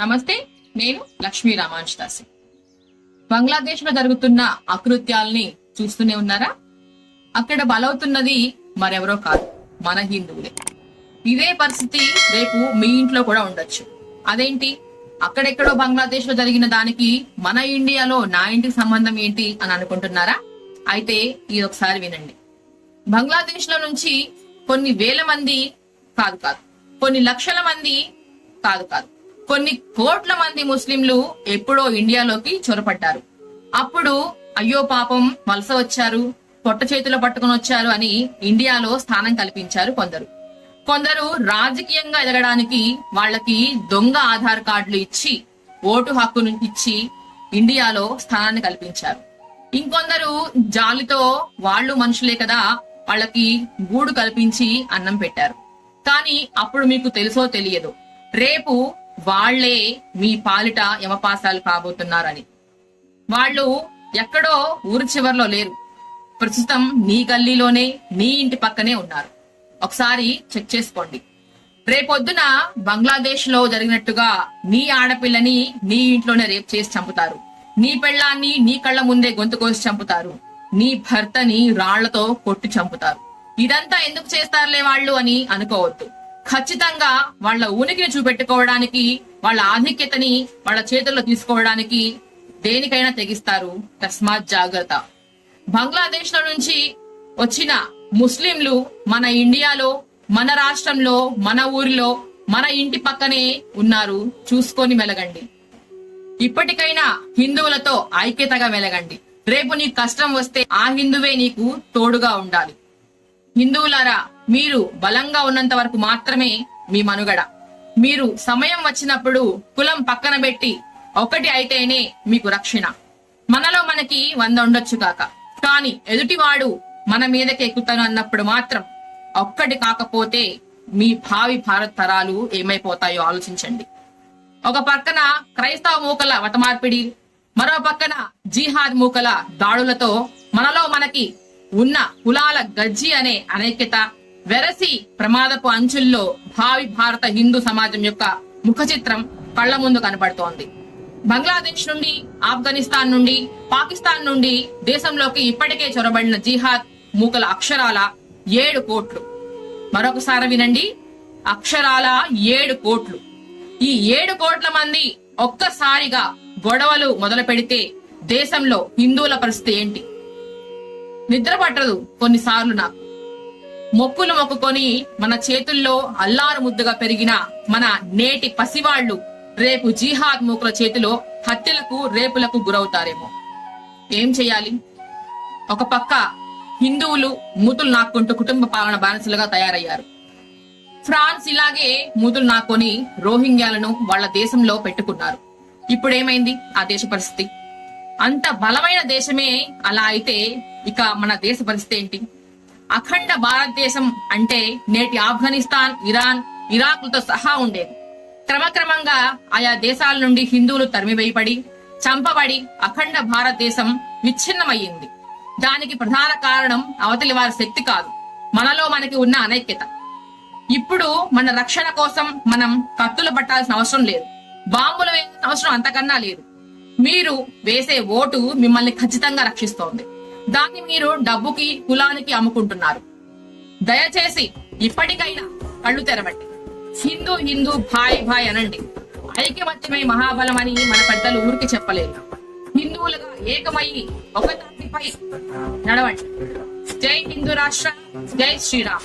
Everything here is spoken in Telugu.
నమస్తే నేను లక్ష్మీ రామాంష్ దాసి బంగ్లాదేశ్లో జరుగుతున్న అకృత్యాల్ని చూస్తూనే ఉన్నారా? అక్కడ బలవుతున్నది మరెవరో కాదు మన హిందువులే. ఇదే పరిస్థితి రేపు మీ ఇంట్లో కూడా ఉండొచ్చు. అదేంటి? అక్కడెక్కడో బంగ్లాదేశ్లో జరిగిన దానికి మన ఇండియాలో నా ఇంటికి సంబంధం ఏంటి అని అనుకుంటున్నారా? అయితే ఇది ఒకసారి వినండి. బంగ్లాదేశ్లో నుంచి కొన్ని వేల మంది కాదు కాదు కొన్ని లక్షల మంది కాదు కాదు. కొన్ని కోట్ల మంది ముస్లింలు ఎప్పుడో ఇండియాలోకి చొరపడ్డారు. అప్పుడు అయ్యో పాపం వలస వచ్చారు పొట్ట చేతిలో పట్టుకుని వచ్చారు అని ఇండియాలో స్థానం కల్పించారు కొందరు. కొందరు రాజకీయంగా ఎదగడానికి వాళ్ళకి దొంగ ఆధార్ కార్డులు ఇచ్చి ఓటు హక్కును ఇచ్చి ఇండియాలో స్థానాన్ని కల్పించారు. ఇంకొందరు జాలితో వాళ్ళు మనుషులే కదా వాళ్ళకి గూడు కల్పించి అన్నం పెట్టారు. కానీ అప్పుడు మీకు తెలుసో తెలియదు రేపు వాళ్ళే మీ పాలిట యమపాసాలు కాబోతున్నారని. వాళ్ళు ఎక్కడో ఊరి చివరిలో లేరు. ప్రస్తుతం నీ గల్లీలోనే నీ ఇంటి పక్కనే ఉన్నారు. ఒకసారి చెక్ చేసుకోండి. రేపొద్దున బంగ్లాదేశ్లో జరిగినట్టుగా నీ ఆడపిల్లని నీ ఇంట్లోనే రేపు చేసి చంపుతారు. నీ పెళ్ళాన్ని నీ కళ్ళ ముందే గొంతు కోసి చంపుతారు. నీ భర్తని రాళ్ళతో కొట్టి చంపుతారు. ఇదంతా ఎందుకు చేస్తారులే వాళ్ళు అని అనుకోవద్దు. ఖచ్చితంగా వాళ్ళ ఉనికిని చూపెట్టుకోవడానికి వాళ్ళ ఆధిక్యతని వాళ్ళ చేతుల్లో తీసుకోవడానికి దేనికైనా తెగిస్తారు. తస్మాత్ జాగ్రత్త. బంగ్లాదేశ్లో నుంచి వచ్చిన ముస్లింలు మన ఇండియాలో మన రాష్ట్రంలో మన ఊరిలో మన ఇంటి పక్కనే ఉన్నారు. చూసుకొని మెలగండి ఇప్పటికైనా హిందువులతో ఐక్యతగా మెలగండి రేపు నీకు కష్టం వస్తే ఆ హిందువే నీకు తోడుగా ఉండాలి. హిందువులారా మీరు బలంగా ఉన్నంత వరకు మాత్రమే మీ మనుగడ. మీరు సమయం వచ్చినప్పుడు కులం పక్కన పెట్టి ఒకటి అయితేనే మీకు రక్షణ. మనలో మనకి వంద ఉండొచ్చు కాక. కానీ ఎదుటివాడు మన మీదకి ఎక్కుతాను అన్నప్పుడు మాత్రం ఒక్కటి కాకపోతే మీ భావి భారత్ తరాలు ఏమైపోతాయో ఆలోచించండి. ఒక పక్కన క్రైస్తవ మూకల వటమార్పిడి మరో పక్కన జిహాద్ మూకల దాడులతో మనలో మనకి ఉన్న కులాల గజ్జి అనే అనైక్యత వెరసి ప్రమాదపు అంచుల్లో భావి భారత హిందూ సమాజం యొక్క ముఖ చిత్రం కళ్ళ ముందు కనబడుతోంది బంగ్లాదేశ్ నుండి ఆఫ్ఘనిస్తాన్ నుండి పాకిస్తాన్ నుండి దేశంలోకి ఇప్పటికే చొరబడిన జిహాద్ మూకల అక్షరాల ఏడు కోట్లు. మరొకసారి వినండి. అక్షరాల ఏడు కోట్లు. ఈ ఏడు కోట్ల మంది ఒక్కసారిగా గొడవలు మొదలు పెడితే దేశంలో హిందువుల పరిస్థితి ఏంటి? నిద్ర పట్టదు కొన్నిసార్లు నాకు. మొక్కులు మొక్కుకొని మన చేతుల్లో అల్లారు ముద్దుగా పెరిగిన మన నేటి పసివాళ్ళు రేపు జీహాద్ మూకుల చేతిలో హత్యలకు రేపులకు గురవుతారేమో. ఏం చేయాలి? ఒక పక్క హిందువులు మూతులు నాక్కుంటూ కుటుంబ పాలన బానిసలుగా తయారయ్యారు. ఫ్రాన్స్ ఇలాగే మూతులు నాకొని రోహింగ్యాలను వాళ్ళ దేశంలో పెట్టుకున్నారు. ఇప్పుడేమైంది ఆ దేశ పరిస్థితి? అంత బలమైన దేశమే అలా అయితే ఇక మన దేశ పరిస్థితి ఏంటి? అఖండ భారతదేశం అంటే నేటి ఆఫ్ఘనిస్తాన్ ఇరాన్ ఇరాక్లతో సహా ఉండేది. క్రమక్రమంగా ఆయా దేశాల నుండి హిందువులు తరిమివేయబడి చంపబడి అఖండ భారతదేశం విచ్ఛిన్నమయ్యింది. దానికి ప్రధాన కారణం అవతలి వారి శక్తి కాదు. మనలో మనకి ఉన్న అనైక్యత. ఇప్పుడు మన రక్షణ కోసం మనం కత్తులు పట్టాల్సిన అవసరం లేదు. బాంబులు వేయాల్సిన అవసరం అంతకన్నా లేదు. మీరు వేసే ఓటు మిమ్మల్ని ఖచ్చితంగా రక్షిస్తోంది. దాన్ని మీరు డబ్బుకి కులానికి అమ్ముకుంటున్నారు. దయచేసి ఇప్పటికైనా కళ్ళు తెరవండి. హిందూ హిందూ భాయ్ భాయ్ అనండి. ఐక్యమత్యమై మహాబలం అని మన పెద్దలు ఊరికి చెప్పలేదు. హిందువులుగా ఏకమయ్యి ఒక తాటిపై నడవండి. జై హిందూ రాష్ట్ర జై శ్రీరామ్.